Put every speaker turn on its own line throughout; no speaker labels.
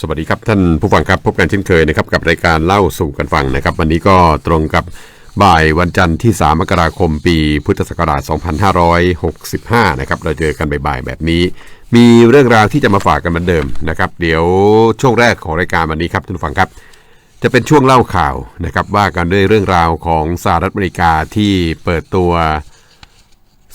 สวัสดีครับท่านผู้ฟังครับพบกันเช่นเคยนะครับกับรายการเล่าสู่กันฟังนะครับ วันนี้ก็ตรงกับบ่ายวันจันทร์ที่ 3 มกราคม ปีพุทธศักราช 2565 นะครับเราเจอกันบ่ายๆแบบนี้ มีเรื่องราวที่จะมาฝากกันเหมือนเดิมนะครับ เดี๋ยวช่วงแรกของรายการวันนี้ครับท่านผู้ฟังครับ จะเป็นช่วงเล่าข่าวนะครับว่ากันด้วยเรื่องราวของสหรัฐอเมริกาที่เปิดตัว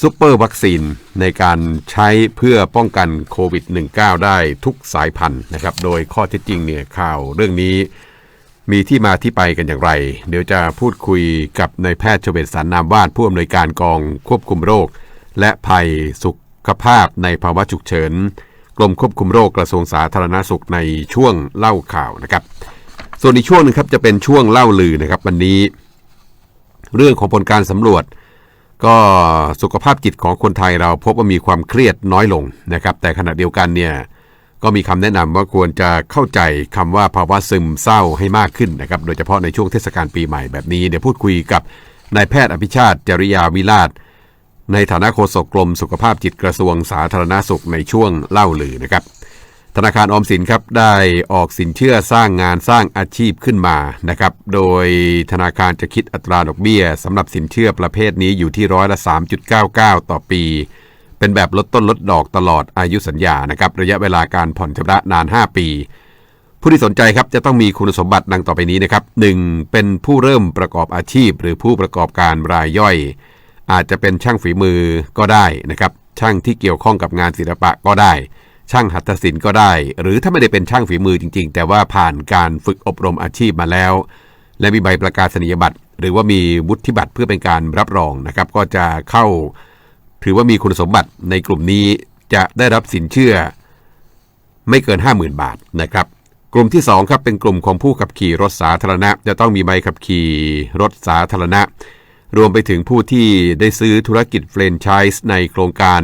ซูเปอร์วัคซีนในการใช้เพื่อป้องกันโควิด -19 ได้ทุกสายพันธุ์นะครับ โดยข้อเท็จจริงเนี่ยข่าวเรื่องนี้มีที่มาที่ไปกันอย่างไร เดี๋ยวจะพูดคุยกับนายแพทย์เฉวตสันนามวาดผู้อำนวยการกองควบคุมโรค และภัยสุขภาพในภาวะฉุกเฉิน กรมควบคุมโรคกระทรวงสาธารณสุขในช่วงเล่าข่าวนะครับ ส่วนอีกช่วงหนึงครับจะเป็นช่วงเล่าลือนะครับ วันนี้ เรื่องของผลการสำรวจ ก็สุขภาพจิตของคนไทยเราพบว่ามีความเครียดน้อยลงนะครับ แต่ขณะเดียวกันเนี่ยก็มีคำแนะนำว่าควรจะเข้าใจคำว่าภาวะซึมเศร้าให้มากขึ้นนะครับ โดยเฉพาะในช่วงเทศกาลปีใหม่แบบนี้ เดี๋ยวพูดคุยกับนายแพทย์อภิชาติจริยาวิราชในฐานะโฆษกกรมสุขภาพจิตกระทรวงสาธารณสุขในช่วงเล่าลือนะครับ ธนาคารออมสินครับได้ออกสินเชื่อสร้างงานสร้างอาชีพขึ้นมานะครับโดยธนาคารจะคิดอัตราดอกเบี้ยสำหรับสินเชื่อประเภทนี้อยู่ที่ร้อยละ 3.99 ต่อปี เป็นแบบลดต้นลดดอกตลอดอายุสัญญานะครับระยะเวลาการผ่อนชำระนาน 5 ปี ผู้ที่สนใจครับจะต้องมีคุณสมบัติดังต่อไปนี้นะครับ 1. เป็นผู้เริ่มประกอบอาชีพ หรือผู้ประกอบการรายย่อย อาจจะเป็นช่างฝีมือก็ได้นะครับช่างที่เกี่ยวข้องกับงานศิลปะก็ได้ ช่างหัตถศิลป์ก็ได้ หรือถ้าไม่ได้เป็นช่างฝีมือจริง ๆ แต่ว่าผ่านการฝึกอบรมอาชีพมาแล้ว และมีใบประกาศนียบัตร หรือว่ามีวุฒิบัตรเพื่อเป็นการรับรองนะครับ ก็จะเข้า ถือว่ามีคุณสมบัติในกลุ่มนี้จะได้รับสินเชื่อ ไม่เกิน 50,000 บาทนะครับ กลุ่มที่ 2 ครับเป็นกลุ่มของผู้ขับขี่รถสาธารณะ จะต้องมีใบขับขี่รถสาธารณะ รวมไปถึงผู้ที่ได้ซื้อธุรกิจเฟรนไชส์ในโครงการ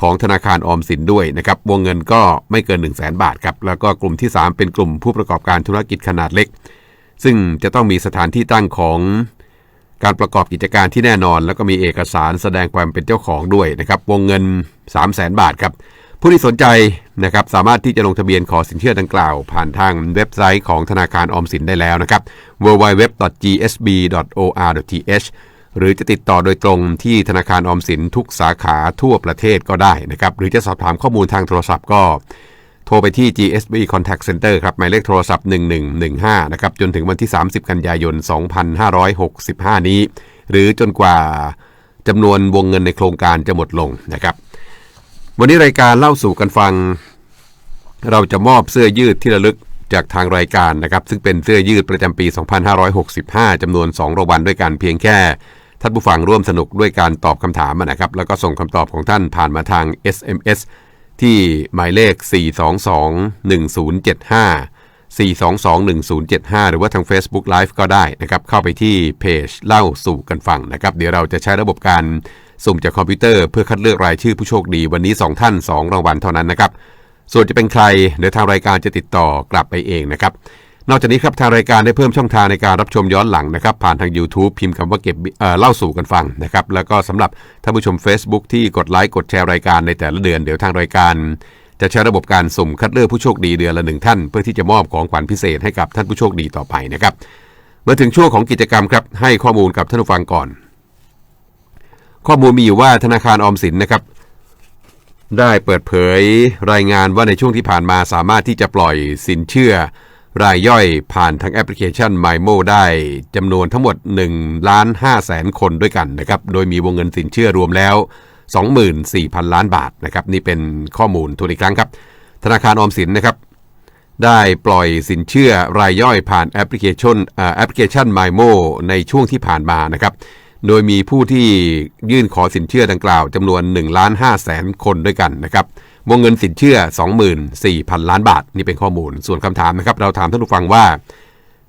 ของธนาคารออมสินด้วยนะครับวงเงินก็ไม่เกิน 1 0 0 0 0แบาทครับแล้วก็กลุ่มที่ 3 เป็นกลุ่มผู้ประกอบการธุรกิจขนาดเล็ก ซึ่งจะต้องมีสถานที่ตั้งของการประกอบกิจการที่แน่นอน แล้วก็มีเอกสารแสดงความเป็นเจ้าของด้วยนะครับวงเงิน 3 0 0 0 0 0บาทครับผู้ที่สนใจนะครับสามารถที่จะลงทะเบียนขอสินเชื่อดังกล่าว ผ่านทางเว็บไซต์ของธนาคารออมสินได้แล้วนะครับ www.gsb.or.th หรือจะติดต่อโดยตรงที่ธนาคารออมสินทุกสาขาทั่วประเทศก็ได้นะครับหรือจะสอบถามข้อมูลทางโทรศัพท์ก็โทรไปที่ GSB Contact Center ครับหมายเลขโทรศัพท์ 1115 นะครับ จนถึงวันที่ 30 กันยายน 2565 นี้ หรือจนกว่าจำนวนวงเงินในโครงการจะหมดลงนะครับ วันนี้รายการเล่าสู่กันฟัง เราจะมอบเสื้อยืดที่ระลึกจากทางรายการนะครับ ซึ่งเป็นเสื้อยืดประจำปี 2565จำนวน 2รางวัลด้วยกันเพียงแค่ ท่านผู้ฟังร่วมสนุกด้วยการตอบคำถามนะครับ แล้วก็ส่งคำตอบของท่านผ่านมาทาง SMS ที่หมายเลข 422-1075 422-1075 หรือว่าทาง Facebook Live ก็ได้นะครับ เข้าไปที่เพจเล่าสู่กันฟังนะครับ เดี๋ยวเราจะใช้ระบบการสุ่มจากคอมพิวเตอร์เพื่อคัดเลือกรายชื่อผู้โชคดีวันนี้ 2 ท่าน 2 รางวัลเท่านั้นนะครับ ส่วนจะเป็นใครเดี๋ยวทางรายการจะติดต่อกลับไปเองนะครับ นอกจากนี้ครับทางรายการได้เพิ่มช่องทางในการรับชมย้อนหลังนะครับ ผ่านทาง YouTube พิมพ์คำว่าเก็บเเล่าสู่กันฟังนะครับ แล้วก็สำหรับท่านผู้ชม Facebook ที่กดไลค์กดแชร์รายการในแต่ละเดือนเดี๋ยวทางรายการจะใช้ระบบการสุ่มคัดเลือกผู้โชคดีเดือนละหนึ่งท่าน เพื่อที่จะมอบของขวัญพิเศษให้กับท่านผู้โชคดีต่อไปนะครับมาถึงช่วงของกิจกรรมครับให้ข้อมูลกับท่านผู้ฟังก่อน ข้อมูลมีอยู่ว่าธนาคารออมสินนะครับได้เปิดเผยรายงานว่าในช่วงที่ผ่านมาสามารถที่จะปล่อยสินเชื่อ รายย่อยผ่านทางแอปพลิเคชัน MyMo ได้จำนวนทั้งหมด1ล้าน5แสนคนด้วยกันนะครับ โดยมีวงเงินสินเชื่อรวมแล้ว 24,000 ล้านบาทนะครับ นี่เป็นข้อมูลทวนอีกครั้งครับ ธนาคารออมสินนะครับ ได้ปล่อยสินเชื่อรายย่อยผ่านแอปพลิเคชันแอปพลิเคชัน MyMo ในช่วงที่ผ่านมานะครับ โดยมีผู้ที่ยื่นขอสินเชื่อดังกล่าวจำนวน1ล้าน5แสนคนด้วยกันนะครับ วงเงินสินเชื่อ 24,000 ล้านบาท นี่เป็นข้อมูล ส่วนคำถามนะครับ เราถามท่านผู้ฟังว่า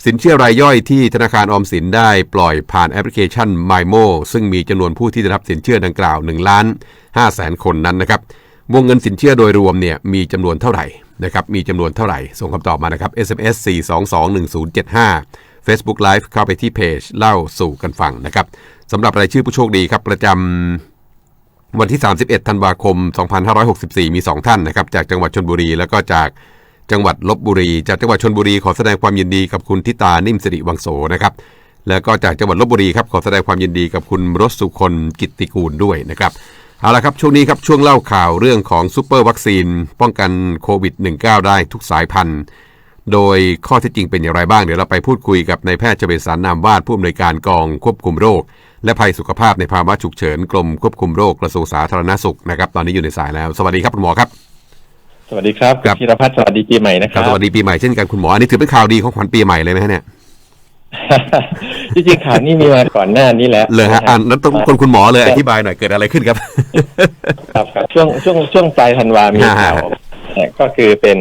สินเชื่อรายย่อยที่ธนาคารออมสินได้ปล่อยผ่านแอปพลิเคชัน MyMo ซึ่งมีจำนวนผู้ที่ได้รับสินเชื่อดังกล่าว1ล้าน5แสนคนนั้นนะครับวงเงินสินเชื่อโดยรวมเนี่ยมีจำนวนเท่าไหร่นะครับมีจำนวนเท่าไหร่ ส่งคำตอบมานะครับ SMS 4221075 Facebook Live เข้าไปที่เพจเล่าสู่กันฟังนะครับสำหรับรายชื่อผู้โชคดีครับประจำ วันที่ 31 ธันวาคม 2564 มี 2 ท่านนะครับ จากจังหวัดชนบุรี แล้วก็จากจังหวัดลบบุรี จากจังหวัดชนบุรีขอแสดงความยินดีกับคุณทิตานิ่มสิริวังโสนะครับแล้วก็จากจังหวัดลบบุรีครับขอแสดงความยินดีกับคุณรสสุคนกิตติกูลด้วยนะครับเอาละครับช่วงนี้ครับช่วงเล่าข่าวเรื่องของซูเปอร์วัคซีน ป้องกันโควิด -19 ได้ทุกสายพันธุ์ โดยข้อเท็จจริงเป็นอย่างไรบ้างเดี๋ยวเราไปพูดคุยกับนายแพทย์เจเบสารนามวาดผู้อำนวยการกองควบคุมโรค และภัยสุขภาพในภาวะฉุกเฉินกรมควบคุมโรคกระทรวงสาธารณสุขนะครับ ตอนนี้อยู่ในสายแล้ว สวัสดีครับคุณหมอครับ
สวัสดีครับ
ครับ
พีรพัฒน์สวัสดีปีใหม่นะค
ครั
รั
บบสวัสดีปีใหม่เช่นกันคุณหมออันนี้ถือเป็นข่าวดีของขวัญปีใหม่เลยไหมฮะเนี่ย
จริงๆข่าวนี้มีมาก่อนหน้านี้แล้ว
เลยฮะ
น
อ่า
รับ
นแล้วต้องคนคุณหมอเลยอธิบายหน่อยเกิดอะไรขึ้นครับ
ครับครับช่วงช่วงช่วงปลายธันวามีข่าว
ฮะ
เนี่ยก็คือเป็น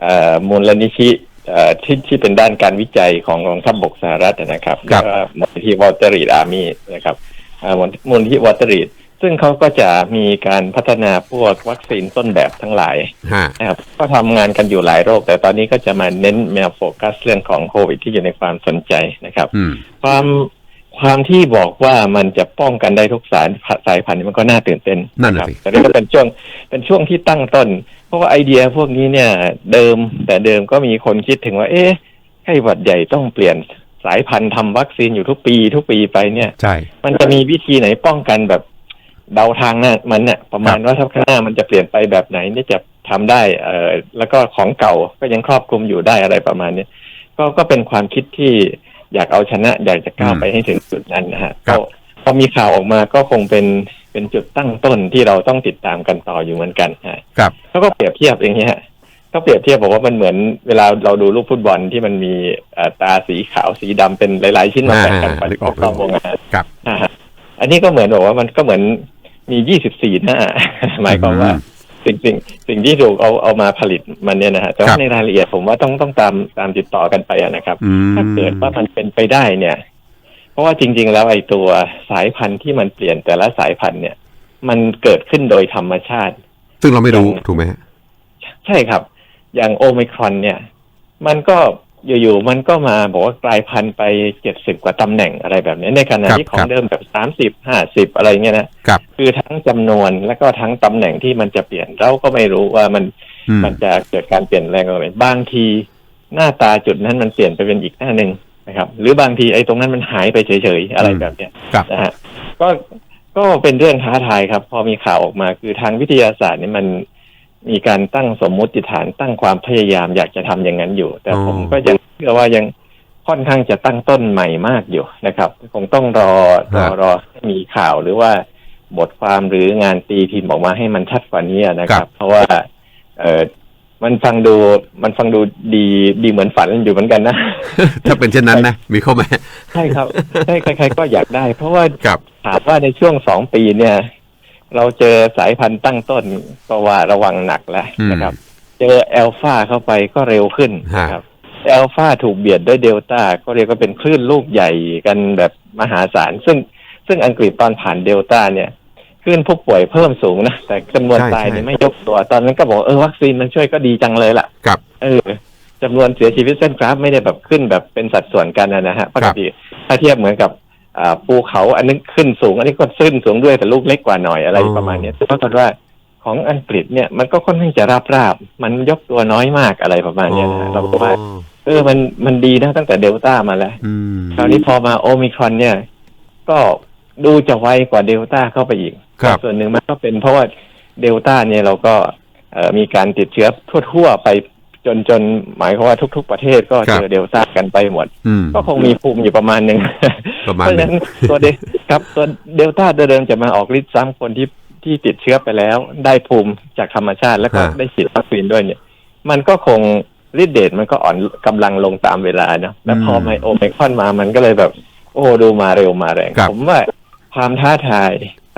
เอ่อมูลนิธิเอ่อ ที่ที่เป็นด้านการวิจัยของกองทัพบกสหรัฐนะครับ
ครับ
แล้วก็มูลนิธิวอเตอรีดอาร์มี่นะครับอ่ามูลมูลนิธิวอเตอรีดซึ่งเขาก็จะมีการพัฒนาพวกวัคซีนต้นแบบทั้งหลาย
ฮะ
นะครับก็ทำงานกันอยู่หลายโรค แต่ตอนนี้ก็จะมาเน้นแนวโฟกัสเรื่องของโควิดที่อยู่ในความสนใจนะครับ
อืม
ความความที่บอกว่ามันจะป้องกันได้ทุกสายสายพันธุ์มันก็น่าตื่นเต้น
นั่นน่ะ
ครับ
สิ
แต่นี่ก็เป็นช่วงเป็นช่วงที่ตั้งต้น เพราะว่าไอเดียพวกนี้เนี่ย เดิมแต่เดิมก็มีคนคิดถึงว่า เอ๊ะไข้หวัดใหญ่ต้องเปลี่ยนสายพันธุ์ทำวัคซีนอยู่ทุกปีทุกปีไปเนี่ย
ใช่
มันจะมีวิธีไหนป้องกันแบบเดาทางหน้ามันเนี่ยประมาณว่าถ้าข้างหน้ามันจะเปลี่ยนไปแบบไหนเนี่ยจะทำได้ เอ่อแล้วก็ของเก่าก็ยังครอบคลุมอยู่ได้อะไรประมาณเนี้ยก็ก็เป็นความคิดที่อยากเอาชนะ อยากจะก้าว
อืม
ไปให้ถึงจุดนั้นนะฮะ
ครับ
ก็ พอมีข่าวออกมาก็คงเป็นเป็นจุดตั้งต้นที่เราต้องติดตามกันต่ออยู่เหมือนกันฮะ
ครับ
เขาก็เปรียบเทียบอย่างนี้ยฮะเขาเปรียบเทียบบอกว่ามันเหมือนเวลาเราดูลูกฟุตบอลที่มันมีเอ่อตาสีขาวสีดำเป็นหลายๆ ชิ้นมาแปะกัน
อ่า
ไป
นึกออก
รอบวงอะฮะ
ครับ
อ่าฮะอันนี้ก็เหมือนบอกว่ามันก็เหมือนมียี่สิบสี่หน้าหมายความว่า
อืม
สิ่งสิ่งสิ่งที่ถูกเอาเอามาผลิตมันเนี่ยนะฮะแต่
ครั
ว่า
บ
ในรายละเอียดผมว่าต้องต้องตามตามติดต่อกันไปอะนะครับ
อืม
ถ้าเกิดว่ามันเป็นไปได้เนี่ย เพราะว่าจริง ๆ แล้วไอ้ตัวสายพันธุ์ที่มันเปลี่ยนแต่ละสายพันธุ์เนี่ย มันเกิดขึ้นโดยธรรมชาติ
ซึ่งเราไม่รู้ถูกไหมฮะ
ใช่ครับ อย่างโอไมครอนเนี่ย มันก็อยู่ๆมันก็มาบอกว่ากลายพันธุ์ไปเจ็ดสิบกว่าตำแหน่งอะไรแบบนี้ในขณะ
ครับ
ที่ขอ
ครั
ง
บ
เดิมแบบสามสิบห้าสิบอะไรเงี้ยนะ
ครับ
คือทั้งจำนวนและก็ทั้งตำแหน่งที่มันจะเปลี่ยนเราก็ไม่รู้ว่ามัน
อืม
มันจะเกิดการเปลี่ยนแปลงอะไรบางทีหน้าตาจุดนั้นมันเปลี่ยนไปเป็นอีกหน้าหนึ่ง นะครับหรือบางทีไอ้ตรงนั้นมันหายไปเฉยๆอะไรแบบเนี้ย
ครับ
นะฮะก็ก็เป็นเรื่องท้าทายครับ พอมีข่าวออกมาคือทางวิทยาศาสตร์เนี่ยมันมีการตั้งสมมุติฐานตั้งความพยายามอยากจะทำอย่างนั้นอยู่ แต่
อ๋อ
ผมก็ยังเชื่อว่ายังค่อนข้างจะตั้งต้นใหม่มากอยู่นะครับ คงต้องรอรอรอให้มีข่าวหรือว่าบทความหรืองานตีพิมพ์ออกมาให้มันชัดกว่านี้นะค
ครั
รับ
บ
เพราะว่าเออ มันฟังดูมันฟังดูดีดีเหมือนฝันอยู่เหมือนกันนะ
ถ้าเป็นเช่นนั้นนะ มีข้อแม้
ใช่ครับใช่ใครๆก็อยากได้ เพราะว่า
ครับ
ถามว่าในช่วงสองปีเนี่ย เราเจอสายพันธุ์ตั้งต้นก็ว่าระวังหนักแล้ว
อืม
นะครับ เจอแอลฟาเข้าไปก็เร็วขึ้น
ฮะ
นะครับแอลฟาถูกเบียดด้วยเดลต้าก็เรียกว่าเป็นคลื่นลูกใหญ่กันแบบมหาศาลซึ่งซึ่งอังกฤษตอนผ่านเดลต้าเนี่ย คลื่นผู้ป่วยเพิ่มสูงนะ แต่จำนวน
ใช่
ตาย
ใช่
เนี่ยไม่ยกตัว ตอนนั้นก็บอกเออวัคซีนมันช่วยก็ดีจังเลยล่ะ
ครับ
เออจำนวนเสียชีวิตเส้นกราฟไม่ได้แบบขึ้นแบบเป็นสัดส่วนกันนะนะฮะปกติถ้าเทียบเหมือนกับอ่าภูเขาอันนึงขึ้นสูง อันนี้ก็ขึ้นสูงด้วยแต่ลูกเล็กกว่าหน่อยอะไร
อ๋อ
ประมาณเนี้ยแต่ปรากฏว่าของอังกฤษเนี่ยมันก็ค่อนข้างจะราบราบๆมันยกตัวน้อยมากอะไรประมาณเนี้ยนะฮะเราก็ว่า
อ๋อ
เออ มันมันดีนะตั้งแต่เดลต้ามาแล้ว
อืม
คราวนี้พอมาโอมิครอนเนี่ย ก็ดูจะไวกว่าเดลต้าเข้าไปอีก
ครับ
ส่วนหนึ่งมันก็เป็นเพราะว่าเดลต้าเนี่ยเราก็เอ่อมีการติดเชื้อทั่วๆไปจนจนหมายความว่าทุก ๆ ประเทศก็
ครับ
เจอเดลต้ากันไปหมด
อืม
ก็คงมีภูมิอยู่ประมาณหนึ่ง
ประมาณ
เพราะฉะ
นั้
นั้นนตัวเดครับตัวเดลต้าเดิมจะมาออกฤทธิ์ซ้ำคนที่ที่ติดเชื้อไปแล้ว ได้ภูมิจากธรรมชาติแล้วก็
ฮะ
ได้ฉีดวัคซีนด้วยเนี่ย มันก็คงฤทธิ์เดชมันก็อ่อนกำลังลงตามเวลาเนาะแล้วพอไมโอไมครอนมามันก็เลยแบบ โอ้ดูมาเร็วมาแรง
ครับ
ผมว่าความท้าทาย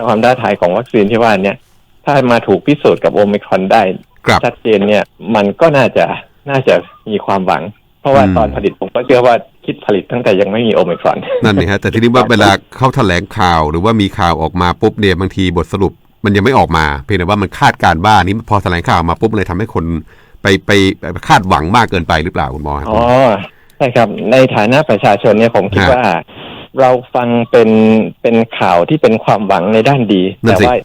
ความท้าทายของวัคซีนที่ว่าเนี่ย ถ้ามาถูกพิสูจน์กับโอไมครอนได้
ครับ
ชัดเจนเนี่ย มันก็น่าจะน่าจะมีความหวัง เพราะว่า
อืม
ตอนผลิตผมก็เชื่อว่าคิดผลิตตั้งแต่ยังไม่มีโอไมครอน
นั่นนี่ฮะแต่ทีนี้ว่าเวลาเขาแถลงข่าวหรือว่ามีข่าวออกมาปุ๊บเนี่ยบางทีบทสรุปมันยังไม่ออกมา เพียงแต่ว่ามันคาดการณ์บ้านี้พอแถลงข่าวมาปุ๊บเลยทำให้คนไปไปไปคาดหวังมากเกินไปหรือเปล่าคุณหมอครับ
อ๋อใช่ครับ ในฐานะประชาชนเนี่ยผมคิด
ฮะ
ว่า เราฟังเป็นเป็นข่าวที่เป็นความหวังในด้านดี
นั่น
แต่
สิ
ว่า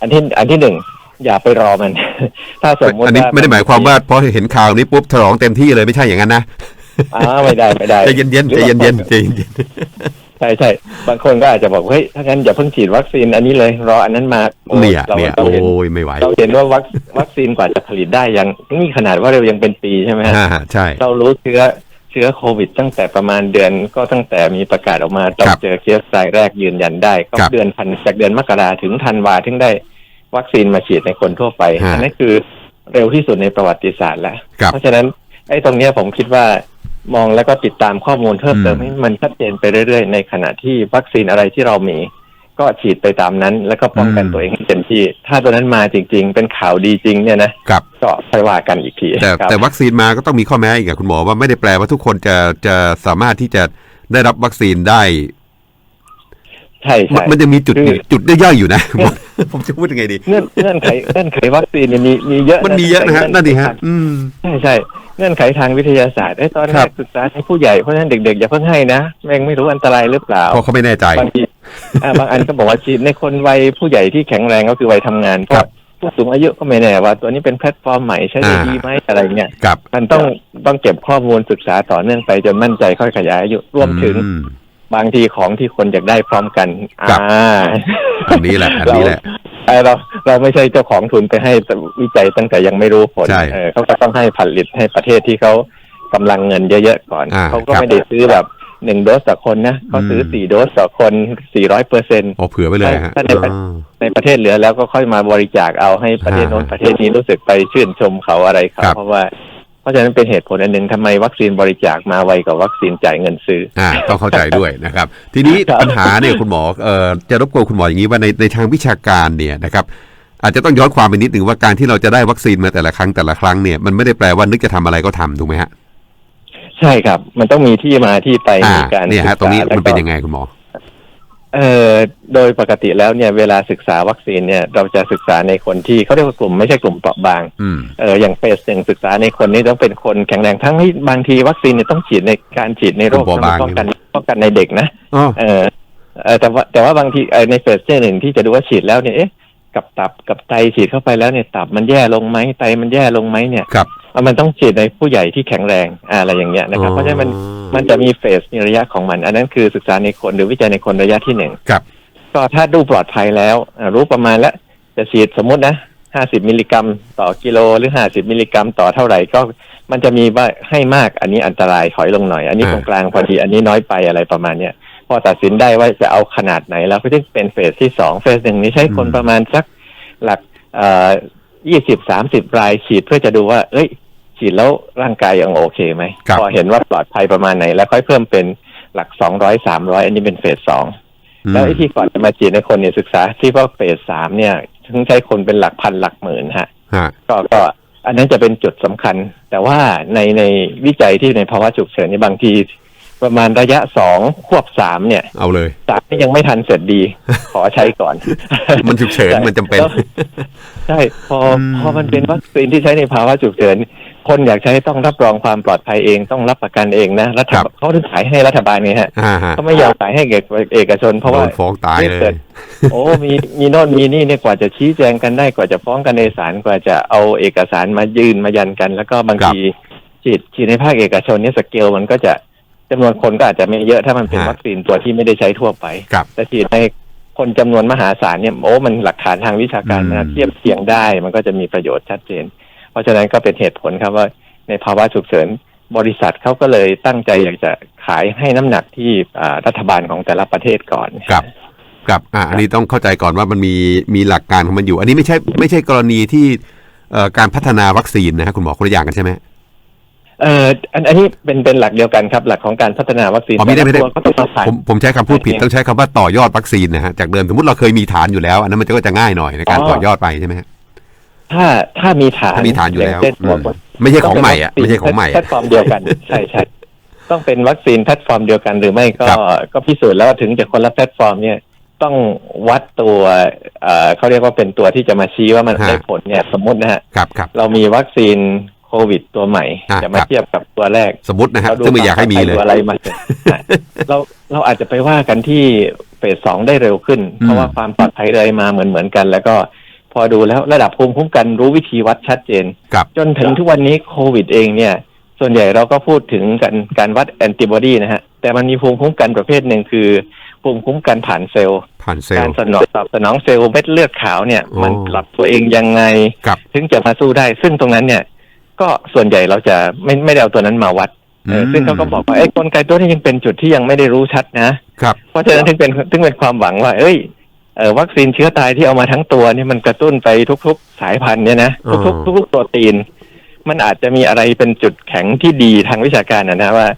อันที่อันที่หนึ่งอย่าไปรอมัน ถ้าสมมติ
อันนี้ไม่ได้หมายความว่าพอเห็นข่าวนี้ปุ๊บฉลองเต็มที่เลยไม่ใช่อย่างนั้นนะ
อ่าไม่ได้ไม่ได้
ใจเย็นๆใจเย็นๆใจเย็น
ใช่ใช่บางคนก็อาจจะบอกเฮ้ยถ้างั้นอย่าเพิ่งฉีดวัคซีนอันนี้เลยรออันนั้นมาโอ้
ๆเนี่ย
รา
เนี่ย
เรา
โอ้
เห็น
ยไม่ไหว
เราเห็นว่าวัควัคซีนกว่าจะผลิตได้ยังนี่ขนาดว่าเรายังเป็นปีใช่ไหมฮะ
อ่าฮะใช่
เรารู้เชื้อ เชื้อโควิด ตั้งแต่ประมาณเดือนก็ตั้งแต่มีประกาศออกมาเรา
ครับ
เจอเคสรายแรกยืนยันได้ ก็
ครับ
เดือนพันจากเดือนมกราถึงธันวาถึงได้วัคซีนมาฉีดในคนทั่วไป
ฮะ
อันนั้นคือเร็วที่สุดในประวัติศาสตร์แล้ว
ครับ
เพราะฉะนั้นไอ้ตรงเนี้ยผมคิดว่ามองแล้วก็ติดตามข้อมูลเพิ่มเติม
อืม
ให้มันชัดเจนไปเรื่อยๆ ในขณะที่วัคซีนอะไรที่เรามี ก็ฉีดไปตามนั้น แล้วก็ป้องกันตัวเองให้เต็มที่ ถ้าตัวนั้นมาจริง ๆ เป็นข่าวดีจริงเนี่ยนะครับก็ค่อยว่ากันอีกที
แต่
ครับ
แต่วัคซีนมาก็ต้องมีข้อแม้อีกอะคุณหมอว่าไม่ได้แปลว่าทุกคนจะจะสามารถที่จะได้รับวัคซีนได้
ใช่
มัน
ใช่
มันจะมีจุด
คือ
จุดย่อยๆอยู่นะ ผมจะพูดยังไงดี
เงื่อนเงื่อนไขเงื่อนไขวัคซีนเนี่ยมีมีเยอะ
มันมีเยอะนะฮะนั่นดีฮะอืม
ใช่ใช่เงื่อนไขทางวิทยาศาสตร์ไอ้ยตอนแร
ครั
ก
บ
ศึกษาให้ผู้ใหญ่เพราะฉะนั้นเด็กๆอย่าเพิ่งให้นะแม่งไม่รู้อันตรายหรือเปล่า
เพราะเขาไม่แน่ใจ
บางที อ่าบางอันก็บอกว่าฉีดในคนวัยผู้ใหญ่ที่แข็งแรงก็คือวัยทำงาน
ครับ
ผู้สูงอายุก็ไม่แน่ว่า ตัวนี้เป็นแพลตฟอร์มใหม่ใช้ได้
อ่า
ดีไหมอะไรเงี้ย
กับ
มันต้องต้องเก็บข้อมูลศึกษาต่อเนื่องไปจนมั่นใจค่อยขยายอายุรวมถึง
อืม
บางทีของที่คนอยากได้พร้อมกัน
ครับ
อ่า
อันนี้แหละอันนี้แหละ
เออเราเราไม่ใช่เจ้าของทุนไปให้วิจัยตั้งแต่ยังไม่รู้ผล
ใช่
เออเขาก็ต้องให้ผลิตให้ประเทศที่เขากำลังเงินเยอะๆก่อน
อ่า
เขาก็
ครับ
ไม่ได้ซื้อแบบ หนึ่งโดสต่อคนนะเขาซื้ออ
ม
สี่โดสต่อคนสี่ร้อยเปอร์เซ็น
โอ้เผื่อไว้เลยฮะ
ถ้าในประ
อ่า
ในประเทศเหลือแล้วก็ค่อยมาบริจาคเอาให้ประเทศโน้น
อ่า
ประเทศนี้รู้สึกไปชื่นชมเขาอะไรเขา
ครับ
เพราะว่าเพราะฉะนั้นเป็นเหตุผลอันหนึ่งทำไมวัคซีนบริจาคมาไวกว่าวัคซีนจ่ายเงินซื้อ
อ่าต้องเข้าใจด้วยนะครับ ทีนี้
ครับ
ปัญหาเนี่ยคุณหมอเอ่อจะรบกวนคุณหมออย่างนี้ว่าในในทางวิชาการเนี่ยนะครับอาจจะต้องย้อนความไปนิดหนึ่งว่าการที่เราจะได้วัคซีนมาแต่ละครั้งแต่ละครั้งเนี่ยมันไม่ได้แปลว่านึกจะทำอะไรก็ทำถูกไหมฮะ
ใช่ครับ มันต้องมีที่มาที่ไป
อ่า
มีการ
เนี่ยฮะ
ศึกษา
ตรงนี้
แล้ว
มัน
ก็
เป็นยังไงคุณหมอ
เอ่อโดยปกติแล้วเนี่ยเวลาศึกษาวัคซีนเนี่ยเราจะศึกษาในคนที่เขาเรียกว่ากลุ่มไม่ใช่กลุ่มเปราะบาง
อืม
เอออย่างเฟสหนึ่งศึกษาในคนนี่ต้องเป็นคนแข็งแรงทั้งที่บางทีวัคซีนเนี่ยต้องฉีดในการฉีดในโรค
กลุ่มเปราะบาง
ป้องกันป้องกันในเด็กนะ
อ๋อ
เออเออแต่ว่าแต่ว่าบางทีเออในเฟสที่หนึ่งที่จะดูว่าฉีดแล้วเนี่ยเอ๊ะกับตับกับไตฉีดเข้าไปแล้วเนี่ยตับมันแย่ลงไหมไตมันแย่ลงไหมเนี่ย
ครับ
เอา มันต้องฉีดในผู้ใหญ่ที่แข็งแรงอ่าอะไรอย่างเงี้ยนะครับ เพราะฉะนั้นมันมันจะมีเฟสมีระยะของมัน อันนั้นคือศึกษาในคนหรือวิจัยในคนระยะที่หนึ่ง
ครับ
ก็ถ้าดูปลอดภัยแล้วอ่ารู้ประมาณแล้วจะฉีดสมมุตินะห้าสิบมิลลิกรัม ต่อกิโลหรือห้าสิบมิลลิกรัม ต่อเท่าไหร่ก็มันจะมีว่าให้มากอันนี้อันตรายถอยลงหน่อย อันนี้
อ่า
ตรงกลางพอดีอันนี้น้อยไปอะไรประมาณเนี้ยพอตัดสินได้ว่าจะเอาขนาดไหนแล้วก็จะเป็นเฟสที่สองเฟสหนึ่งนี้ใช้คนประมาณสักหลักเอ่อ ยี่สิบสามสิบรายฉีดเพื่อจะดูว่า เอ้ย ฉีดแล้วร่างกายยังโอเคไหม
ครับ
พอเห็นว่าปลอดภัยประมาณไหน แล้วค่อยเพิ่มเป็นหลักสองร้อยสามร้อยอันนี้เป็นเฟสสอง
อืม
แล้วไอ้ที่ก่อนจะมาฉีดในคนเนี่ยศึกษา ที่ว่าเฟสสามเนี่ยถึงใช้คนเป็นหลักพันหลักหมื่นฮะ
ฮะ
ก็ก็อันนั้นจะเป็นจุดสำคัญ แต่ว่าในในวิจัยที่ในภาวะฉุกเฉินเนี่ยบางที ประมาณระยะสองควบสามเนี่ย
เอาเลย
สามนี่ยังไม่ทันเสร็จดี ขอใช้ก่อน
มันฉุกเฉินมันจำเป็น
แล้วใช่พออ
ม
พอมันเป็นวัคซีนที่ใช้ในภาวะฉุกเฉินคนอยากใช้ต้องรับรองความปลอดภัยเองต้องรับประกันเองนะรัฐ
ครับ
บาลเขาถึงขายให้รัฐบาลไงฮะ
อ่าฮะ
เขาไม่ยอมขายให้เอกเอกชน เพราะ
โด
ว่า
นฟ้องตายเล
เกิ
ย
ดโอ้มีมีโน่นมีนี่เนี่ยกว่าจะชี้แจงกันได้กว่าจะฟ้องกันในศาลกว่าจะเอาเอกสารมายื่นมายันกัน แล้วก็บาง
ครับ
ทีฉีดฉีดในภาคเอกชนเนี่ยสเกลมันก็จะ จำนวนคนก็อาจจะไม่เยอะถ้ามันเป็น
ฮะ
วัคซีนตัวที่ไม่ได้ใช้ทั่วไป
ครับ
แต่ฉีดในคนจำนวนมหาศาลเนี่ยโอ้มันหลักฐานทางวิชาการ
อืม
นะเทียบเคียงได้ มันก็จะมีประโยชน์ชัดเจน เพราะฉะนั้นก็เป็นเหตุผลครับว่าในภาวะฉุกเฉินบริษัทเขาก็เลยตั้งใจอยากจะขายให้น้ำหนักที่อ่ารัฐบาลของแต่ละประเทศก่อน
ครับครับอ่าอันนี้ต้องเข้าใจก่อนว่ามันมีมีหลักการของมันอยู่ อันนี้ไม่ใช่ไม่ใช่กรณีที่เอ่อการพัฒนาวัคซีนนะฮะคุณหมอคนละอย่างกันใช่ไหม
เอ่ออันอันนี้เป็นเป็นหลักเดียวกันครับ หลักของการพัฒนาวัคซีน
อ๋อไม่ได้ไม่ได้
แต่ละตัวก็ต้องมาผ่าน
ผมผมใช้คำพูดผิด
โอเค
ต้องใช้คำว่าต่อยอดวัคซีนนะฮะจากเดิมสมมติเราเคยมีฐานอยู่แล้ว อันนั้นมันก็จะง่ายหน่อยในการ
อ๋อ
ต่อยอดไปใช่ไหมฮะ
ถ้าถ้ามีฐาน
ถ้ามีฐานอยู่แล้วา
งเช่น
อืม
ตัว
ไม่ใช่ของใหม่อะไม่ใช่ของใหม่
แพล
อะ
ตฟอร์มเดียวกันใช่ใช่ต้องเป็นวัคซีนแพลตฟอร์มเดียวกันหรือไม่ก็
ครับ
ก็พิสูจน์แล้วว่าถึงจะคนละแพลตฟอร์มเนี่ยต้องวัดตัวเอ่อเขาเรียกว่าเป็นตัวที่จะมาชี้ว่ามัน
ฮะ
ได้ผลเนี่ยสมมตินะฮะ
ครับครับ
เรามีวัคซีน โควิดตัวใหม่
อะ
จะมา
ครับ
เทียบกับตัวแรก
สมมตินะฮะ
เราดู
ซึ่งไม่อยากให้มีเลย
ควาปอดภัอะไรมาเสร็จเราเราอาจจะไปว่ากันที่เฟสสองได้เร็วขึ้น
อืม
เพราะว่าความปลอดภัยเลยมาเหมือนเหมือนกัน แล้วก็พอดูแล้วระดับภูมิคุ้มกันรู้วิธีวัดชัดเจน
ครับ
จนถึงทุกวันนี้โควิดเองเนี่ย ส่วนใหญ่เราก็พูดถึงการการวัดแอนติบอดีนะฮะ แต่มันมีภูมิคุ้มกันประเภทหนึ่งคือ ภูมิคุ้มกันผ่านเซลล์
ผ่านเซล
การ
ล์
สนองตอบสนองเซลล์เม็ดเลือดขาวเนี่ย
อ๋อ
มันปรับตัวเองยังไง
ครับ
ถึงจะมาสู้ได้ ซึ่งตรงนั้นเนี่ย ก็ส่วนใหญ่เราจะไม่ไม่ได้เอาตัวนั้นมาวัดเออซึ่งเขาก็บอกว่าไอ้ยกลไกตัวนี้ยังเป็นจุดที่ยังไม่ได้รู้ชัดนะ
ครับ
เพราะฉะนั้นถึงเป็นถึงเป็นความหวังว่า เอ้ยเออวัคซีนเชื้อตายที่เอามาทั้งตัวนี่มันกระตุ้นไปทุก ๆ สายพันธุ์เนี่ยนะ
อ๋อ
ทุกๆทุกๆโปรตีน มันอาจจะมีอะไรเป็นจุดแข็งที่ดีทางวิชาการนะนะว่า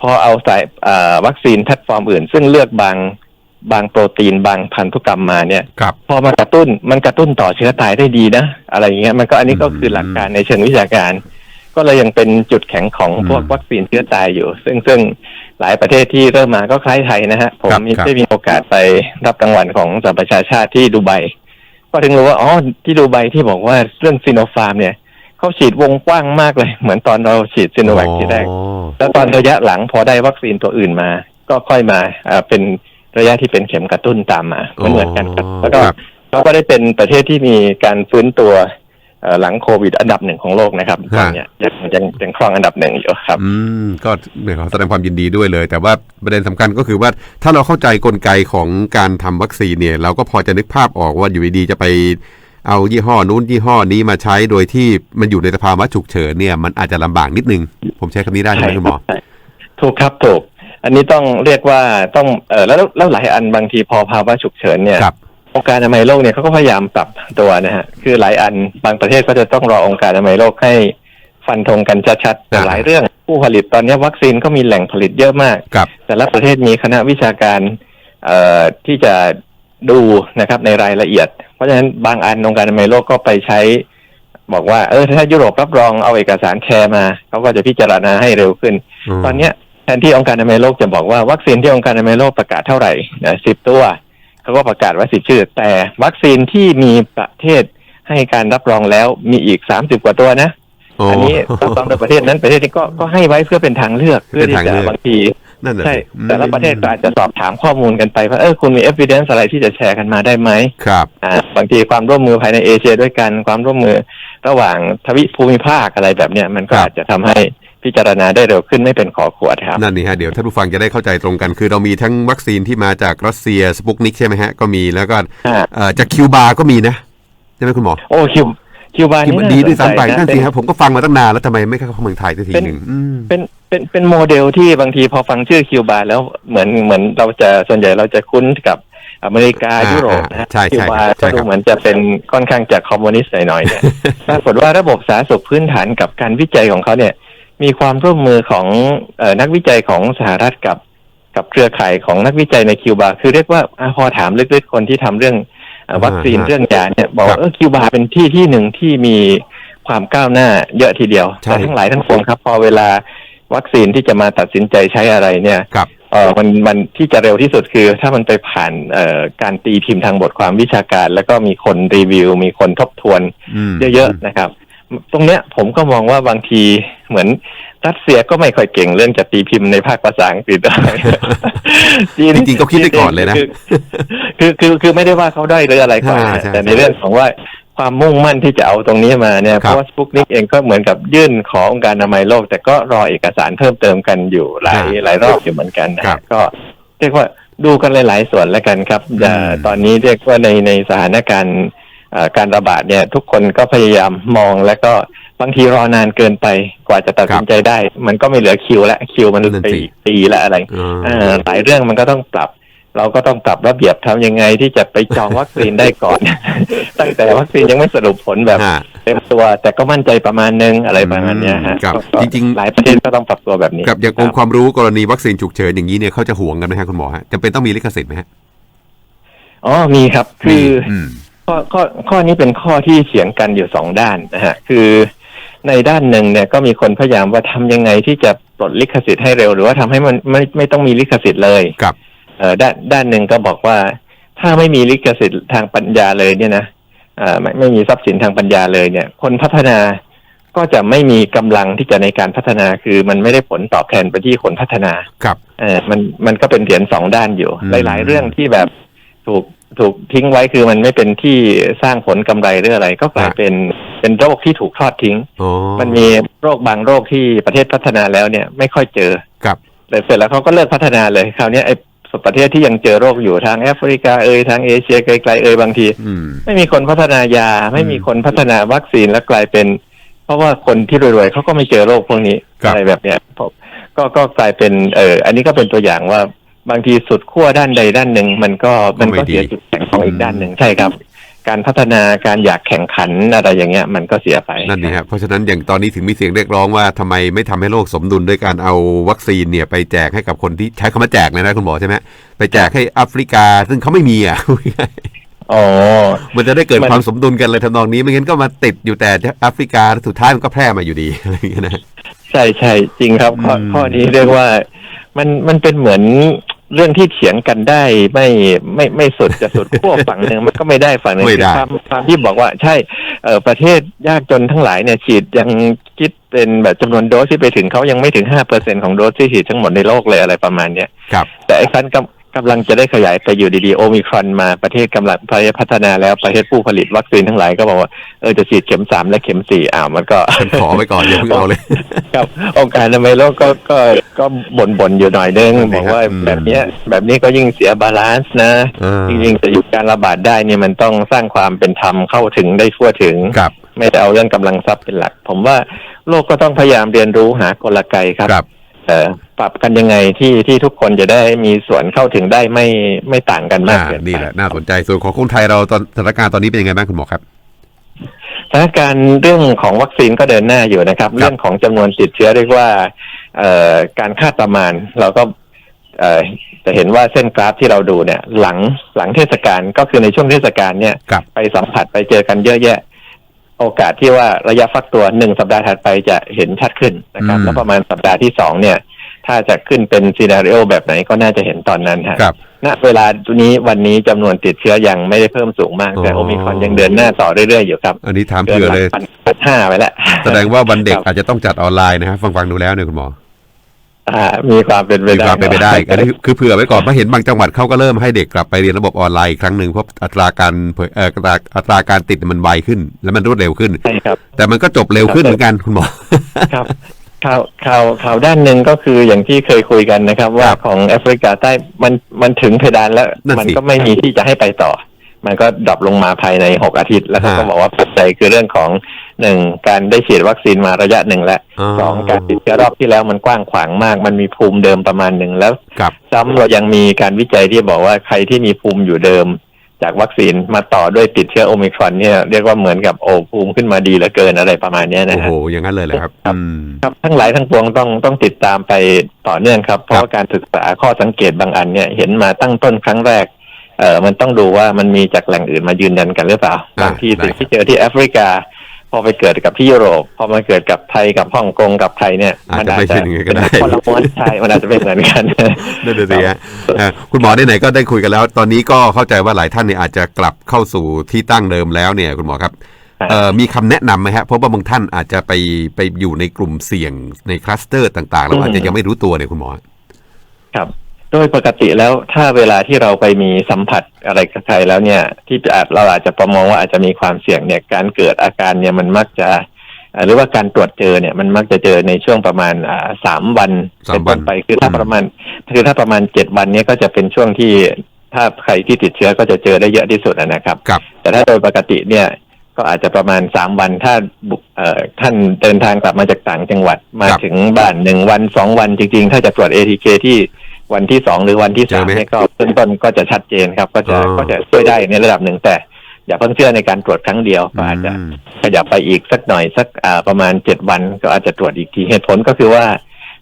พอเอาสายเอ่อวัคซีนแพลตฟอร์มอื่น ซึ่งเลือกบาง บางโปรตีนบางพันธุกรรมมาเนี่ย
ครับ
พอมากระตุ้นมันกระตุ้นต่อเชื้อตายได้ดีนะอะไรอย่างเงี้ยมันก็อันนี้ก็คือ
ม
หลักการในเชิงวิชาการ ก็เลยยังเป็นจุดแข็งของ
อืม
พวกวัคซีนเชื้อตายอยู่ ซึ่งซึ่งหลายประเทศที่เริ่มมาก็คล้ายไทยนะฮะ ผม
ครับ
มี
ครับ
ได้มีโอกาสไปรับรางวัลของสหประชาชาติที่ดูไบก็ถึงรู้ว่าอ๋อที่ดูไบที่บอกว่าเรื่องซีโนฟาร์มเนี่ยเขาฉีดวงกว้างมากเลย เหมือนตอนเราฉีดซีโนแวคที่แรก
อ๋อ
แล้วตอนระยะหลังพอได้วัคซีนตัวอื่นมา ก็ค่อยมาอ่าเป็น ระยะที่เป็นเข็มกระตุ้นตามมามันเหมือนกันครับแล้วก็
ครับ
เราก็ได้เป็นประเทศที่มีการฟื้นตัวเอ่อหลังโควิดอันดับหนึ่งของโลกนะครับตอนเนี้ยยังยังยังครองอันดับหนึ่งอยู่ครับ
อืมก็เนี่ยขอแสดงความยินดีด้วยเลย แต่ว่าประเด็นสำคัญก็คือว่าถ้าเราเข้าใจกลไกของการทำวัคซีนเนี่ย เราก็พอจะนึกภาพออกว่าอยู่ดีๆจะไปเอายี่ห้อนู้นยี่ห้อนี้มาใช้โดยที่มันอยู่ในสภาวะฉุกเฉินเนี่ยมันอาจจะลำบากนิดนึง ผมใช้คำนี้ได้ใช่ไหมคุณหมอ
ใช่ถูกครับถูก อันนี้ต้องเรียกว่าต้องเออแล้วแล้วหลายอันบางทีพอภาวะฉุกเฉินเนี่ย
ครับ
องค์การอนามัยโลกเนี่ยเขาก็พยายามปรับตัวนะฮะคือหลายอันบางประเทศก็จะต้องรอองค์การอนามัยโลกให้ฟันธงกันชัดๆแต่
อ่า
หลายเรื่องผู้ผลิตตอนนี้วัคซีนก็มีแหล่งผลิตเยอะมาก
ครับ
แต่ละประเทศมีคณะวิชาการเอ่อที่จะดูนะครับในรายละเอียด เพราะฉะนั้นบางอันองค์การอนามัยโลกก็ไปใช้ บอกว่าเออถ้ายุโรปรับรองเอาเอกสารแชร์มาเขาก็จะพิจารณาให้เร็วขึ้นตอนเนี้ยแท นที่องค์การอนามัยโลกจะบอกว่าวัคซีนที่องค์การอนามัยโลกประกาศเท่าไหร่นะสิบตัวเขาก็ประกาศว่าสิบชื่อ แต่วัคซีนที่มีประเทศให้การรับรองแล้วมีอีกสามสิบกว่าตัวนะอันนี้รับรองโดยประเทศนั้นประเทศนี้ก็ก็ให้ไว้เพื่อเป็นทางเลือกเพื่อที่
เป็นทาง
จะ
เลือก
บางที
นั่นแหละ
ใช่
สิอืม
แต่ละประเทศก็อาจจะสอบถามข้อมูลกันไปว่าเออคุณมี evidence อะไรที่จะแชร์กันมาได้ไหม
ครับ
อ่าบางทีความร่วมมือภายในเอเชียด้วยกันความร่วมมือระหว่างทวิภูมิภาคอะไรแบบเนี้ยมันก็
ครับ
อาจจะทำให้ พิจารณาได้เร็วขึ้นไม่เป็นขอขวดครับ
นั่นนี่ฮะเดี๋ยวท่านผู้ฟังจะได้เข้าใจตรงกัน คือเรามีทั้งวัคซีนที่มาจากรัสเซียสปุกนิกใช่ไหมฮะ ก็มีแล้วก็
อ่า
เอ่อจากคิวบาก็มีนะใช่ไหมคุณหมอ
โอ้คิวคิวบา
คิว
นี่
บา
น่า
ดี
ส
ด้วย
นใจ
ซ้ำไป
นะ
นั่น
เป็
สิ
น
ครับผมก็ฟังมาตั้งนานแล้วทำไมไม่เข้าเมืองไทยสักทีหนึ่งอืม
เป็นเป็นเป็นโมเดลที่บางทีพอฟังชื่อคิวบาแล้วเหมือนเหมือนเราจะส่วนใหญ่เราจะคุ้นกับอเมริกา
อ่า
ยุโรปนะฮะ
ใช่ใช่
คิวบา
ใช่
ก็
ครั
ดู
บ
เหมือนจะเป็นค่อนข้างจะคอมมิวนิสต์หน่อยๆเนี่ยปรากฏว่าระบบสาธารณสุขพื้นฐานกับการวิจัยของเขาเนี่ย มีความร่วมมือของเออนักวิจัยของสหรัฐกับกับเครือข่ายของนักวิจัยในคิวบา คือเรียกว่าอะพอถามลึกๆคนที่ทำเรื่องเอ่อวัคซีน
อ่าฮะ
เรื่องยาเนี่ยบอก
ครั
ว่า
บ
เออคิวบาเป็นที่ที่หนึ่งที่มีความก้าวหน้าเยอะทีเดียว
ใช่
แต่ทั้งหลายทั้งปวงครับ พอเวลาวัคซีนที่จะมาตัดสินใจใช้อะไรเนี่ย
ครับ
เออมันมันที่จะเร็วที่สุดคือ ถ้ามันไปผ่านเอ่อการตีพิมพ์ทางบทความวิชาการ แล้วก็มีคนรีวิว มีคนทบทวน
ม
เยอะๆนะครับ ตรงเนี้ยผมก็มองว่าบางทีเหมือนรัสเซียก็ไม่ค่อยเก่งเรื่องจะตีพิมพ์ในภาคภาษาอังกฤษอะไรจีน
จริงๆก็คิดได้ก่อนเลยนะ
คือคือคือคือไม่ได้ว่าเขาได้อยหรืออะไรก่อน
อ่า
นะ
ใช่
แต่ในเรื่องของว่าความมุ่งมั่นที่จะเอาตรงนี้มาเนี่ย
ครับ
เพราะว่าสปุกนิกเองก็เหมือนกับยื่นขอองค์การอนามัยโลก แต่ก็รอเอกสารเพิ่มเติมกันอยู่หลายหลายรอบอยู่เหมือนกันนะครับก็เรียกว่าดูกันหลาย ๆ ส่วนแล้วกันครับอย่า
อืม
ตอนนี้เรียกว่าในในสถานการณ์เอ่อ การระบาดเนี่ยทุกคนก็พยายามมองแล้วก็บางทีรอนานเกินไปกว่าจะตัดสินใจได้ มันก็ไม่เหลือคิวและคิวมัน
นั่น
ไป
สิ
ปีละอะไร
อ่า
เอ่อหลายเรื่องมันก็ต้องปรับ เราก็ต้องปรับระเบียบทำยังไงที่จะไปจองวัคซีนได้ก่อน ตั้งแต่วัคซีนยังไม่สรุปผลแบบ
ฮะ
เต็มตัว แต่ก็มั่นใจประมาณนึงอะไรประมาณเนี้ยฮะ
ครับ
ก็
จริงๆ
หลายประเทศก็ต้องปรับตัวแบบนี้
กับอย่างองค์ความรู้กรณีวัคซีนฉุกเฉินอย่างนี้เนี่ยเขาจะห่วงกันไหมฮะคุณหมอฮะจำเป็นต้องมีลิขสิทธิ์ไหมฮะ
อ๋อมีครับคือ
ม
ข้อข้อข้อนี้เป็นข้อที่เถียงกันอยู่สองด้านนะฮะคือในด้านหนึ่งเนี่ยก็มีคนพยายามว่าทำยังไงที่จะปลดลิขสิทธิ์ให้เร็ว หรือว่าทำให้มันไม่ไม่ต้องมีลิขสิทธิ์เลย
ครับ
เอ่อด้านด้านหนึ่งก็บอกว่า ถ้าไม่มีลิขสิทธิ์ทางปัญญาเลยเนี่ยนะเอ่อไม่ไม่มีทรัพย์สินทางปัญญาเลยเนี่ย คนพัฒนาก็จะไม่มีกำลังที่จะในการพัฒนาคือมันไม่ได้ผลตอบแทนไปที่คนพัฒนา
ครับ
เออมันมันก็เป็นเหรียญสองด้านอยู่
อืม
หลาย ๆ เรื่องที่แบบถูก ถูกทิ้งไว้คือมันไม่เป็นที่สร้างผลกำไรหรืออะไร ก็กลาย
ฮะ
เป็นเป็นโรคที่ถูกทอดทิ้ง
อ๋อ
มันมีโรคบางโรคที่ประเทศพัฒนาแล้วเนี่ยไม่ค่อยเจอ
ครับ
แต่เสร็จแล้วเขาก็เลิกพัฒนาเลยคราวเนี้ยไอ้ประเทศที่ยังเจอโรคอยู่ทางแอฟริกาเอยทางเอเชียไกลๆเอยบางที
อืม
ไม่มีคนพัฒนายา ไม่มีคนพัฒนาวัคซีนแล้วกลายเป็น เพราะว่าคนที่รวยๆเขาก็ไม่เจอโรคพวกนี้
ครับ
อะไรแบบเนี้ยผมก็ก็กลายเป็นเอออันนี้ก็เป็นตัวอย่างว่า บางทีสุดขั้วด้านใดด้านหนึ่ง มันก็มันก็เสียจุดแข็งของอีกด้านหนึ่งใช่ครับ การพัฒนาการอยากแข่งขันอะไรอย่างเงี้ยมันก็เสียไป
นั่นนี่ครับเพราะฉะนั้นอย่างตอนนี้ถึงมีเสียงเรียกร้องว่าทำไมไม่ทำให้โลกสมดุลด้วยการเอาวัคซีนเนี่ยไปแจกให้กับคนที่ใช้คำว่าแจกเลยนะคุณหมอใช่ไหมไปแจกให้แอฟริกา ซึ่งเขาไม่มีอะ
อ๋อ
มันจะได้เกิด
มัน
ความสมดุลกันเลยทำนองนี้ไม่งั้นก็มาติดอยู่แต่แอฟริกาสุดท้ายมันก็แพร่มาอยู่ดีอะไรอย่างเงี้ยนะ
ใช่ใช่จริงครับข้อ
อืม
ข้อนี้เรียกว่า มันมันเป็นเหมือนเรื่องที่เถียงกันได้ไม่ไม่ไม่สุดจะสุดขั้วฝั่งหนึ่งมันก็ไม่ได้ฝั่งหนึ่ง
ไม่ได้
คือความความที่บอกว่าใช่เอ่อประเทศยากจนทั้งหลายเนี่ยฉีดยังคิดเป็นแบบจำนวนโดสที่ไปถึงเขายังไม่ถึงห้าเปอร์เซ็นของโดสที่ฉีดทั้งหมดในโลกเลยอะไรประมาณเนี้ย
ครับ
แต่ไอ้คัน กำกำลังจะได้ขยายไปอยู่ดีๆโอมิครอนมาประเทศกำลังประเทศพัฒนาแล้วประเทศผู้ผลิตวัคซีนทั้งหลายก็บอกว่าเออจะฉีดเข็มสามและเข็มสี่อ้าวมันก็
ฉันขอไว้ก่อนอย่าเพิ่งเอาเลย
ครับองค์การอนามัยโลกก็ก็ก็บ่นบ่นๆอยู่หน่อยนึง
นั่นสิ
บอกว่า
ครับอืม
แบบเนี้ย แบบนี้ก็ยิ่งเสียบาลานซ์นะ
อ่า
จริงๆจะหยุดการระบาดได้เนี่ยมันต้องสร้างความเป็นธรรมเข้าถึงได้ทั่วถึง
ครับ
ไม่ได้เอาเรื่องกำลังทรัพย์เป็นหลัก ผมว่าโลกก็ต้องพยายามเรียนรู้หากลไกครับ
ครับ
เอ่อ ปรับกันยังไงที่ที่ทุกคนจะได้มีส่วนเข้าถึงได้ไม่ไม่ต่างกันมาก
อ่า
เกินไป
นี่แหละน่าสนใจส่วนของคนไทยเราตอนสถานการณ์ตอนนี้เป็นยังไงบ้างคุณหมอครับ
สถานการณ์เรื่องของวัคซีนก็เดินหน้าอยู่นะครับ เรื่องของจำนวนติดเชื้อเรียกว่าเอ่อการคาดประมาณเราก็เอ่อจะเห็นว่าเส้นกราฟที่เราดูเนี่ย หลังหลังเทศกาลก็คือในช่วงเทศกาลเนี่ย
ครับ
ไปสัมผัสไปเจอกันเยอะแยะ โอกาสที่ว่าระยะฟักตัวหนึ่งสัปดาห์ถัดไปจะเห็นชัดขึ้นนะครับ
อืม
แล้วประมาณสัปดาห์ที่สองเนี่ย ถ้าจะขึ้นเป็นซีนารีโอแบบไหนก็น่าจะเห็นตอนนั้นฮะ
ครับ
ณเวลานี้วันนี้จำนวนติดเชื้อยังไม่ได้เพิ่มสูงมาก แต่
อ๋
โอ
อ
มิครอนยังเดินหน้าต่อเรื่อยๆอยู่ครับ
อันนี้ถาม
เกิน
เผื่อ
หลั
เลย
พันพันห้าไปแล้ว
แสดงว่าวันเด็ก
ครับ
อาจจะต้องจัดออนไลน์นะครับฟังฟังดูแล้วเนี่ยคุณหมอ
อ่า มีความเป็นไป
มี
ได้
ความเป็นไปได้อันนี้คือเผื่อไว้ก่อนเพราะเห็นบางจังหวัดเขาก็เริ่มให้เด็กกลับไปเรียนระบบออนไลน์อีกครั้งหนึ่งเพราะอัตราการเผยเอ่ออัตราอัตราการติดมันไวขึ้น และมันรวดเร็วขึ้น
ใช่ครับ
แต่มันก็จบเร็วขึ้นเหมือนกันคุณหมอ
ครับข่าวข่าวข่าวด้านหนึ่งก็คืออย่างที่เคยคุยกันนะครับ ว่า
ครับ
ของแอฟริกาใต้มันมันถึงเพดานแล้ว
นั่นสิ
มันก็ไม่มีที่จะให้ไปต่อ มันก็ดรอปลงมาภายในหกอาทิตย์ แล้วเขาก็
ฮะ
บอกว่าปัจจัยคือเรื่องของ หนึ่งการได้ฉีดวัคซีนมาระยะหนึ่งแล้ว
อ๋อ
สองการติดเชื้อรอบที่แล้วมันกว้างขวางมาก มันมีภูมิเดิมประมาณหนึ่งแล้ว
ครับ
ซ้ำเรายังมีการวิจัยที่บอกว่าใครที่มีภูมิอยู่เดิม จากวัคซีนมาต่อด้วยติดเชื้อโอมิครอนเนี่ยเรียกว่าเหมือนกับโอ้ภูมิขึ้นมาดีเหลือเกินอะไรประมาณเนี้ยนะ
โอ้
ฮะ
โหอย่างนั้นเลยเหรอครับ
ครับ
อืม
ครับทั้งหลายทั้งปวงต้องต้องติดตามไปต่อเนื่องครับ เพราะว่าการศึกษาข้อสังเกตบางอันเนี่ยเห็นมาตั้งต้นครั้งแรกเออมันต้องดูว่ามันมีจากแหล่งอื่นมายืนยันกันหรือเปล่า
อ่า
บางที
ได้
สิ่งที่เจอที่แอฟริกา พอไปเกิดกับที่ยุโรป พอมาเกิดกับไทยกับฮ่องกงกับไทยเนี่ย
อาจจะไม่ใช่อย่างนั้นก็ได้
เป็นคนละม้วนใช่มันอาจจะเป็นเหมือนกัน
นั่นน่ะสิฮะอ่าคุณหมอไหนๆก็ได้คุยกันแล้ว ตอนนี้ก็เข้าใจว่าหลายท่านเนี่ยอาจจะกลับเข้าสู่ที่ตั้งเดิมแล้วเนี่ย คุณหมอครับ
ครับ
เอ่อมีคำแนะนำไหมฮะเพราะว่าบางท่านอาจจะไปไปอยู่ในกลุ่มเสี่ยงในคลัสเตอร์ต่าง ๆ แล้วอาจจะยังไม่รู้ตัวเนี่ยคุณหมอ
ครับ โดยปกติแล้วถ้าเวลาที่เราไปมีสัมผัสอะไรกับใครแล้วเนี่ย ที่อาจเราอาจจะประมองว่าอาจจะมีความเสี่ยงเนี่ยการเกิดอาการเนี่ยมันมักจะเอ่อหรือว่าการตรวจเจอเนี่ยมันมักจะเจอในช่วงประมาณอ่าสามวัน
สาม
เป็นต้น
วัน
ไปคือถ้า
อืม
ประมาณคือถ้าประมาณเจ็ดวันเนี่ยก็จะเป็นช่วงที่ถ้าใครที่ติดเชื้อก็จะเจอได้เยอะที่สุดนะครับ
กับ
แต่ถ้าโดยปกติเนี่ยก็อาจจะประมาณสามวันถ้าบุเอ่อท่านเดินทางกลับมาจากต่างจังหวัดมา
ครับ
ถึงบ้านหนึ่งวันสองวันจริง ๆ ถ้าจะตรวจ ATK ที่ วันที่สองหรือวันที่
เจ
สา
อ
ม
ไหม
เนี่ยก็เบื้องต้นก็จะชัดเจนครับ ก็จะ
อ๋อ
ก็จะช่วยได้ในระดับหนึ่งแต่ อย่าเพิ่งเชื่อในการตรวจครั้งเดียวก็อาจจะ
อืม
ขยับไปอีกสักหน่อยสักอ่าประมาณเจ็ดวันก็อาจจะตรวจอีกทีเหตุผลก็คือว่า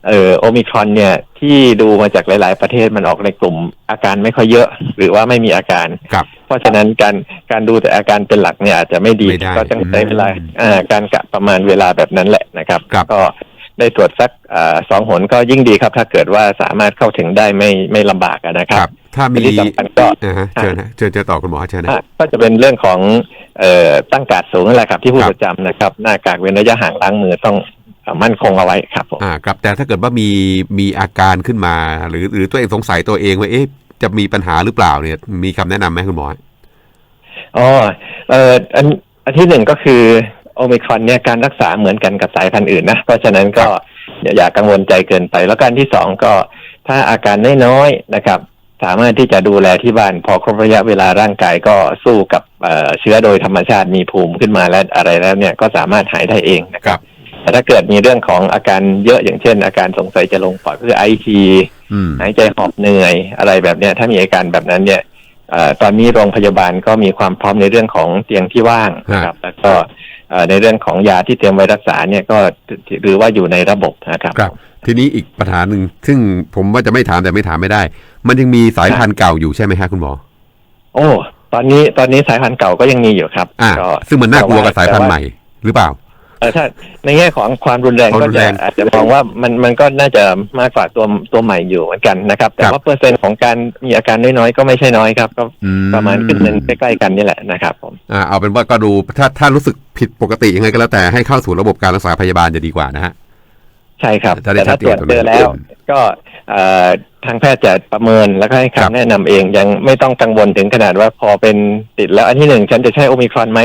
เอ่อโอมิครอนเนี่ยที่ดูมาจากหลาย ๆ ประเทศมันออกในกลุ่มอาการไม่ค่อยเยอะ หรือว่าไม่มีอาการ
กับ
เพราะฉะนั้นการการดูแต่อาการเป็นหลักเนี่ยอาจจะไม่ดี
ไม่ได้
ก็ต้องใช้เวลา
อืม
อ่าการกะประมาณเวลาแบบนั้นแหละนะครับ
ครับ
ก็ ได้ตรวจสักอ่าสองหนก็ยิ่งดีครับ ถ้าเกิดว่าสามารถเข้าถึงได้ไม่ไม่ลำบากอะนะค
ค
รั
รับบถ้ามี
ที่สำคัญก็
อ่าฮะเชิญฮะเชิญเชิญต่อคุณหมอเชิญนะ
อะก็จะเป็นเรื่องของเอ่อตั้งการดสูงนั่นแหละครับ ที่พูด
ครับ
ประจำนะครับ หน้ากากเว้นระยะห่างล้างมือต้องเอ่อมั่นคงเอาไว้ครับผม
อ่าครับแต่ถ้าเกิดว่ามีมีอาการขึ้นมา หรือหรือตัวเองสงสัยตัวเองว่าเอ๊ะจะมีปัญหาหรือเปล่าเนี่ย มีคำแนะนำไหมคุณหมอ
อ๋อเอ่ออันอันที่หนึ่งก็คือ โอมิครอนเนี่ยการรักษาเหมือนกันกับสายพันธุ์อื่นนะ เพราะฉะนั้นก็อย่าอย่ากังวลใจเกินไป แล้วการที่สองก็ถ้าอาการน้อยๆนะครับ สามารถที่จะดูแลที่บ้านพอครบระยะเวลาร่างกายก็สู้กับเอ่อเชื้อโดยธรรมชาติมีภูมิขึ้นมาแล้วอะไรแล้วเนี่ยก็สามารถหายได้เองนะค
ครั
รับบแต่ถ้าเกิดมีเรื่องของอาการเยอะอย่างเช่น อาการสงสัยจะลงปอดก็คือไอที
อืม
หายใจหอบเหนื่อยอะไรแบบเนี้ยถ้ามีอาการแบบนั้นเนี่ยเอ่อตอนนี้โรงพยาบาลก็มีความพร้อมในเรื่องของเตียงที่ว่างนะครับ แล้วก็เอ่อ ในเรื่องของยาที่เตรียมไว้รักษาเนี่ยก็หรือว่าอยู่ในระบบนะครับ
ครับ ทีนี้อีกปัญหาหนึ่งซึ่งผมว่าจะไม่ถามแต่ไม่ถามไม่ได้ มันยังมีสายพันธุ์เก่าอยู่ใช่ไหมฮะคุณหมอ
โอ้ ตอนนี้ตอนนี้สายพันธุ์เก่าก็ยังมีอยู่ครับ
อ่า
ก็
ซึ่งมันน่ากลัวกับสายพันธุ์ใหม่หรือเปล่า
เออถ้าในแง่ของความรุนแรง
ความ
ก็
รุน
จะ
แรง
อาจจะมองว่ามันมันก็น่าจะมากกว่าตัวตัวใหม่อยู่เหมือนกันนะครับ แต่
ครับ
ว่าเปอร์เซ็นต์ของการมีอาการน้อยๆก็ไม่ใช่น้อยครับ ก็
อื
ประมาณขึ้นหนึ่งใกล้ๆกันนี่แหละนะครับผม
อ่าเอาเป็นว่าก็ดูถ้าถ้ารู้สึกผิดปกติยังไงก็แล้วแต่ให้เข้าสู่ระบบการรักษาพยาบาลจะดีกว่านะฮะ
ใช่ครับ
จะได้
แต่ถ้า
ชัดเจ
ตรวนจ
ตรง
เจ
นั้
อนแล้ว ก็เอ่อทางแพทย์จะประเมินแล้วก็ให้
ครับ
คำแนะนำเอง ยังไม่ต้องกังวลถึงขนาดว่าพอเป็นติดแล้วอันที่หนึ่งฉันจะใช่โอมิครอนไหม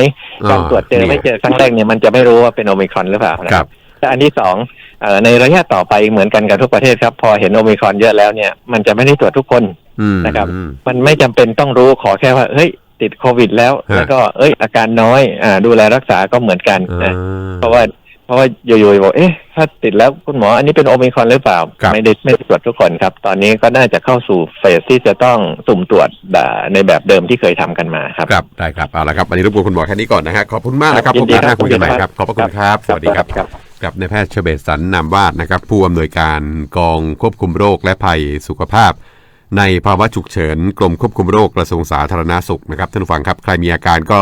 การตรวจเจอไม่เจอครั้งแรกเนี่ยมันจะไม่รู้ว่าเป็นโอมิครอนหรือเปล่านะ
ค
ค
รั
รับบและอันที่สองเอ่อในระยะต่อไปเหมือนกันกับทุกประเทศครับ พอเห็นโอมิครอนเยอะแล้วเนี่ยมันจะไม่ได้ตรวจทุกคน
อืม
นะครับ
อืม
มันไม่จำเป็นต้องรู้ขอแค่ว่าเฮ้ยติดโควิดแล้ว
ฮะ
แล้วก็เอ้ยอาการน้อยอ่าดูแลรักษาก็เหมือนกัน
อ่า
นะเพราะว่าเพ ราะว่าอยู่ๆบอกเอ๊ะถ้าติดแล้วคุณหมออันนี้เป็นโอมิครอนหรือเปล่า
ครับ
ไม่ได้ไม่ได้ตรวจทุกคนครับ ตอนนี้ก็น่าจะเข้าสู่เฟสที่จะต้องสุ่มตรวจอ่าในแบบเดิมที่เคยทำกันมาครับ
ครับได้ครับเอาละครับวันนี้รบกวนคุณหมอแค่นี้ก่อนนะฮะขอบคุณมากนะครับ
ยิ
ผม
นดี
หน้า
ครับ
คุยกันใหม่ครับขอบพระคุณครับสวัสดีครับ
ครับ
กับนายแพทย์เฉเบศสันนามวาดนะครับ ผู้อำนวยการกองควบคุมโรคและภัยสุขภาพ ในภาวะฉุกเฉินกรมควบคุมโรคกระทรวงสาธารณาสุขนะครับท่านผู้ฟังครับ ใครมีอาการก็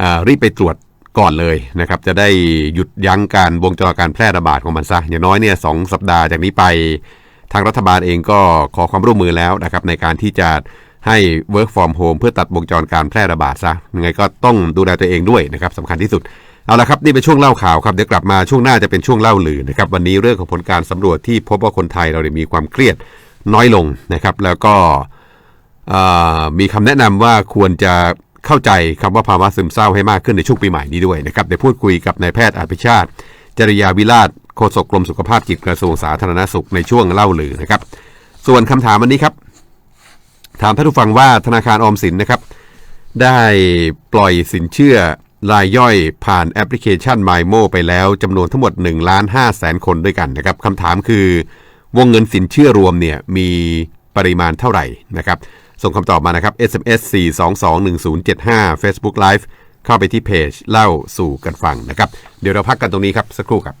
อ่ารีบไปตรวจ ก่อนเลยนะครับ จะได้หยุดยั้งการวงจรการแพร่ระบาดของมันซะ อย่างน้อยเนี่ยสองสัปดาห์จากนี้ไป ทางรัฐบาลเองก็ขอความร่วมมือแล้วนะครับในการที่จะให้ work from home เพื่อตัดวงจรการแพร่ระบาดซะยังไงก็ต้องดูแลตัวเองด้วยนะครับสำคัญที่สุด เอาละครับ นี่เป็นช่วงเล่าข่าวครับ เดี๋ยวกลับมาช่วงหน้าจะเป็นช่วงเล่าลือนะครับ วันนี้เรื่องของผลการสำรวจที่พบว่าคนไทยเราเนี่ยมีความเครียดน้อยลงนะครับ แล้วก็มีคำแนะนำว่าควรจะ เข้าใจคำว่าภาวะซึมเศร้าให้มากขึ้นในช่วงปีใหม่นี้ด้วยนะครับเดี๋ยวพูดคุยกับนายแพทย์อภิชาติ จริยาวิราชโฆษกกรมสุขภาพจิตกระทรวงสาธารณสุขในช่วงเล่าลือนะครับ ส่วนคำถามวันนี้ครับ ถามท่านผู้ฟังว่าธนาคารออมสินนะครับ ได้ปล่อยสินเชื่อรายย่อยผ่านแอปพลิเคชัน MyMo ไปแล้วจำนวนทั้งหมด1ล้าน5แสนคนด้วยกันนะครับคำถามคือ วงเงินสินเชื่อรวมเนี่ยมีปริมาณเท่าไหร่นะครับ ส่งคำตอบมานะครับ SMS 4221075 Facebook Live เข้าไปที่เพจเล่าสู่กันฟังนะครับ เดี๋ยวเราพักกันตรงนี้ครับ สักครู่ครับ